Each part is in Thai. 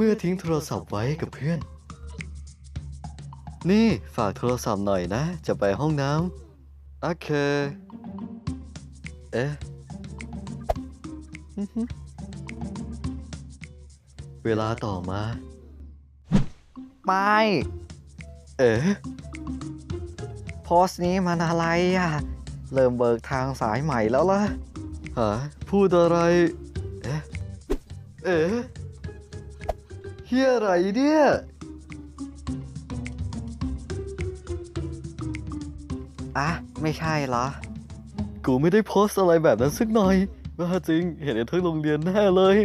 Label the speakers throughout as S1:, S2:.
S1: เมื่อทิ้งโทรศัพท์ไว้กับเพื่อน นี่ฝากโทรศัพท์หน่อยนะ จะไปห้องน้ำโอเค เอ๊ะอื้อหือเวลาต่อมา
S2: ไม่
S1: เอ๊ะ
S2: โพสต์นี้มันอะไรอะ เริ่มเบิกทางสายใหม่แล้วล่ะ
S1: หาพูดอะไร เอ๊ะ เอ๊ะ เฮียอะไรเนี่ย
S2: อะไม่ใช่เหรอ
S1: กูไม่ได้โพสต์อะไรแบบนั้นสักหน่อยว่าจริง เห็นในทั้งโรงเรียนแน่เลย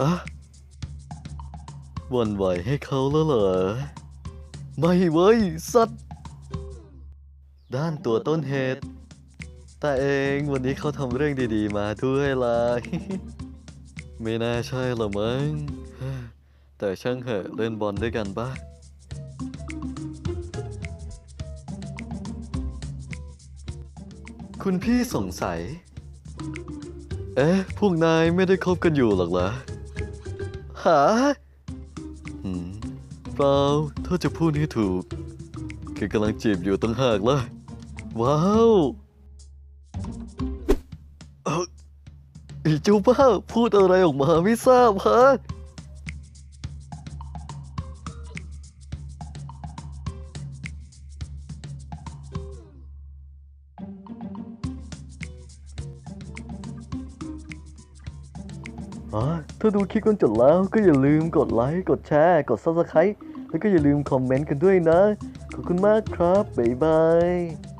S1: อะหวันไหวให้เขาแล้วเหรอ ไม่เว้ย สัตว์ ด้านตัวต้นเหตุ แต่เองวันนี้เขาทำเรื่องดีๆมาด้วยล่ะ ไม่น่าใช่หรอมั้ง แต่ช่างเหอะเล่นบอลด้วยกันปะคุณพี่สงสัย เอ๊ะ พวกนายไม่ได้คบกันอยู่หรอกเหรอหาหืมเปล่าถ้าจะพูดให้ถูก คือกำลังจีบอยู่ตั้งหากล่ะว้าว อ้เจ้าบ้าพูดอะไรออกมาไม่ทราบฮะ อ๋อ ถ้าดูคลิปกันจบแล้วก็อย่าลืมกดไลค์ กดแชร์ กด Subscribe แล้วก็อย่าลืมคอมเมนต์กันด้วยนะ ขอบคุณมากครับ บ๊ายบาย